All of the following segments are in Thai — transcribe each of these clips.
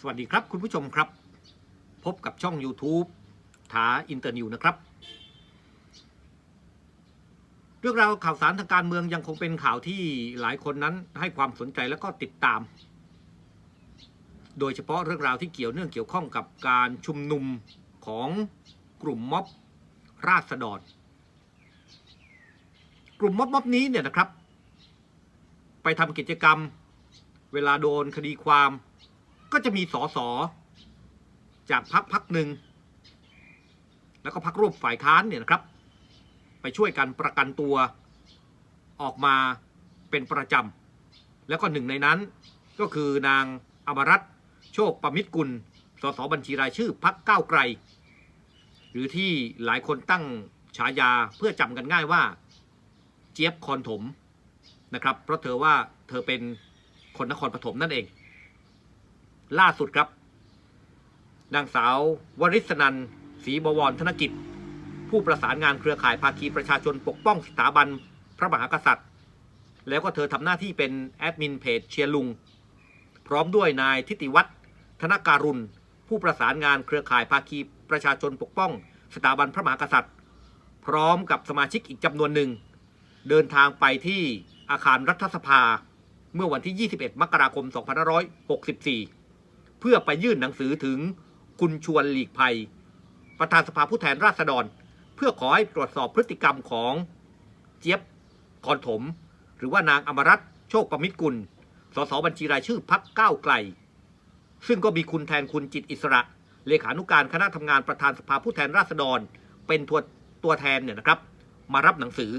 สวัสดีครับคุณผู้ชมครับ พบกับช่อง YouTube ถาอินเตอร์นิวนะครับ เรื่องราวข่าวสารทางการเมืองยังคงเป็นข่าวที่หลายคนนั้นให้ความสนใจและก็ติดตาม โดยเฉพาะเรื่องราวที่เกี่ยวเนื่องเกี่ยวข้องกับการชุมนุมของกลุ่มม็อบราษฎรกลุ่มม็อบม็อบนี้เนี่ยนะครับ ไปทำกิจกรรม เวลาโดนคดีความ ก็จะมีสอสอจากพักพักหนึ่ง แล้วก็พักร่วมฝ่ายค้านเนี่ยนะครับ ไปช่วยกันประกันตัวออกมาเป็นประจำ แล้วก็หนึ่งในนั้นก็คือนางอมรัตน์โชคประมิตรกุล สสบัญชีรายชื่อพักก้าวไกล หรือที่หลายคนตั้งฉายาเพื่อจำกันง่ายว่า เจี๊ยบคอนถมนะครับ เพราะเธอว่าเธอเป็นคนนครปฐมนั่นเอง ล่าสุดครับ นางสาววริศนันศรีบวรธนกิจ ผู้ประสานงานเครือข่ายภาคีประชาชนปกป้องสถาบันพระมหากษัตริย์ แล้วก็เธอทำหน้าที่เป็นแอดมินเพจเชียร์ลุง พร้อมด้วยนายทิติวัฒน์ธนการุณ ผู้ประสานงานเครือข่ายภาคีประชาชนปกป้อง สถาบันพระมหากษัตริย์ พร้อมกับสมาชิกอีกจำนวนหนึ่ง เดินทางไปที่อาคารรัฐสภา เมื่อวันที่ 21 มกราคม 2564 พื่อไปยื่นหนังสือถึงคุณชวนหลีกภัย ประธานสภาผู้แทนราษฎร เพื่อขอให้ตรวจสอบพฤติกรรมของเจี๊ยบคอนถม หรือว่านางอมรัตน์โชคประมิตรกุล สสบัญชีรายชื่อพักก้าวไกล ซึ่งก็มีคุณแทนคุณจิตอิสระ เลขานุการคณะทำงานประธานสภาผู้แทนราษฎร เป็นตัวตัวแทนเนี่ยนะครับ มารับหนังสือ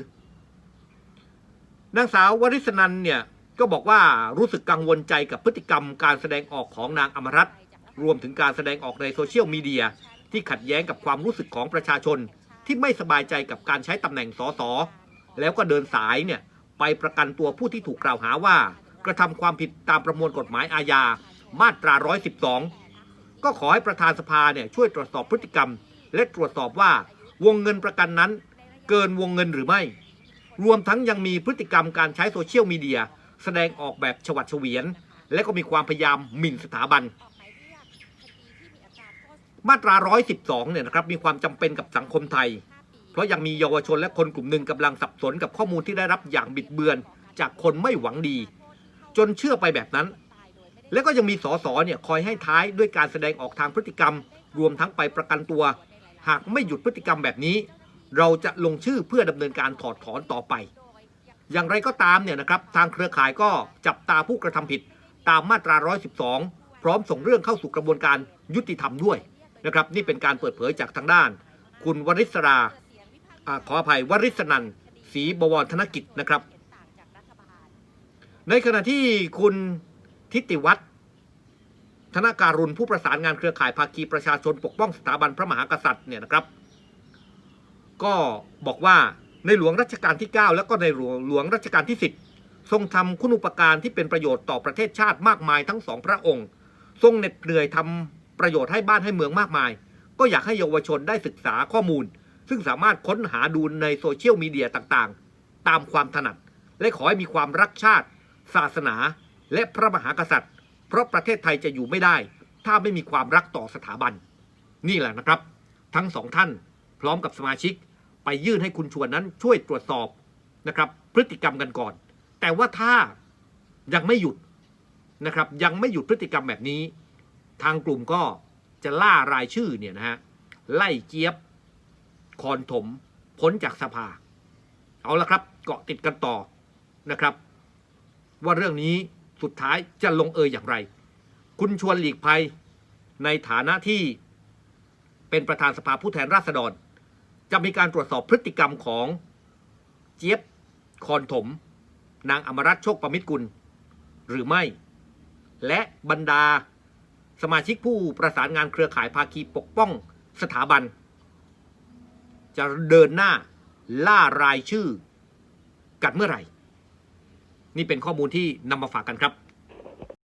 นางสาววริศนันเนี่ย ก็บอกว่ารู้สึกกังวลใจกับพฤติกรรมการแสดงออกของนางอมรัตน์รวมถึงการแสดงออกในโซเชียลมีเดียที่ขัดแย้งกับความรู้สึกของประชาชน ที่ไม่สบายใจกับการใช้ตำแหน่งสสแล้วก็เดินสายเนี่ยไปประกันตัวผู้ที่ถูกกล่าวหาว่า กระทำความผิดตามประมวลกฎหมายอาญามาตรา 112 ก็ขอให้ประธานสภาเนี่ยช่วยตรวจสอบพฤติกรรม และตรวจสอบว่าวงเงินประกันนั้น เกินวงเงินหรือไม่ รวมทั้งยังมีพฤติกรรมการใช้โซเชียลมีเดีย แสดงออกแบบฉวัดเฉวียน และก็มีความพยายามหมิ่นสถาบัน มาตรา 112 เนี่ยนะครับมีความจำเป็นกับสังคมไทย เพราะยังมีเยาวชนและคนกลุ่มหนึ่งกำลังสับสนกับข้อมูลที่ได้รับอย่างบิดเบือน จากคนไม่หวังดี จนเชื่อไปแบบนั้น และก็ยังมีสสเนี่ยคอยให้ท้ายด้วยการแสดงออกทางพฤติกรรม รวมทั้งไปประกันตัว หากไม่หยุดพฤติกรรมแบบนี้ เราจะลงชื่อเพื่อดำเนินการถอดถอนต่อไป อย่างไรก็ตามเนี่ยนะครับทางเครือข่ายก็จับตาผู้กระทำผิดตามมาตรา 112 พร้อมส่งเรื่องเข้าสู่กระบวนการยุติธรรมด้วยนะครับนี่เป็นการเปิดเผยจากทางด้าน คุณวริศราอขออภัยวริศนันศรีบวรธนกิจนะครับ ในขณะที่คุณทิติวัฒน์ธนการุณผู้ประสานงานเครือข่ายภาคีประชาชนปกป้องสถาบันพระมหากษัตริย์เนี่ยนะครับ ก็บอกว่า ในหลวงรัชกาลที่ 9 แล้วก็ในหลวงหลวงรัชกาลที่ 10 ทรงทำคุณอุปการที่เป็นประโยชน์ต่อประเทศชาติมากมายทั้งสองพระองค์ ทรงเหน็ดเหนื่อยทำประโยชน์ให้บ้านให้เมืองมากมาย ก็อยากให้เยาวชนได้ศึกษาข้อมูล ซึ่งสามารถค้นหาดูในโซเชียลมีเดียต่างๆ ตามความถนัด และขอให้มีความรักชาติ ศาสนา และพระมหากษัตริย์ เพราะประเทศไทยจะอยู่ไม่ได้ ถ้าไม่มีความรักต่อสถาบัน นี่แหละนะครับ ทั้งสองท่านพร้อมกับสมาชิก ไปยื่นให้คุณชวนนั้นช่วยตรวจสอบนะครับ พฤติกรรมกันก่อน แต่ว่าถ้ายังไม่หยุดนะครับ ยังไม่หยุดพฤติกรรมแบบนี้ ทางกลุ่มก็จะล่ารายชื่อเนี่ยนะฮะไล่เจี๊ยบคอนถมพ้นจากสภา เอาละครับ เกาะติดกันต่อนะครับ ว่าเรื่องนี้สุดท้ายจะลงเอยอย่างไร คุณชวนหลีกภัยในฐานะที่เป็นประธานสภาผู้แทนราษฎร จะมีการตรวจสอบพฤติกรรมของเจี๊ยบคอนถม นางอมรัตนโชคประมิตรกุล หรือไม่ และบรรดาสมาชิกผู้ประสานงานเครือข่ายภาคีปกป้องสถาบัน จะเดินหน้าล่ารายชื่อกันเมื่อไหร่ นี่เป็นข้อมูลที่นำมาฝากกันครับ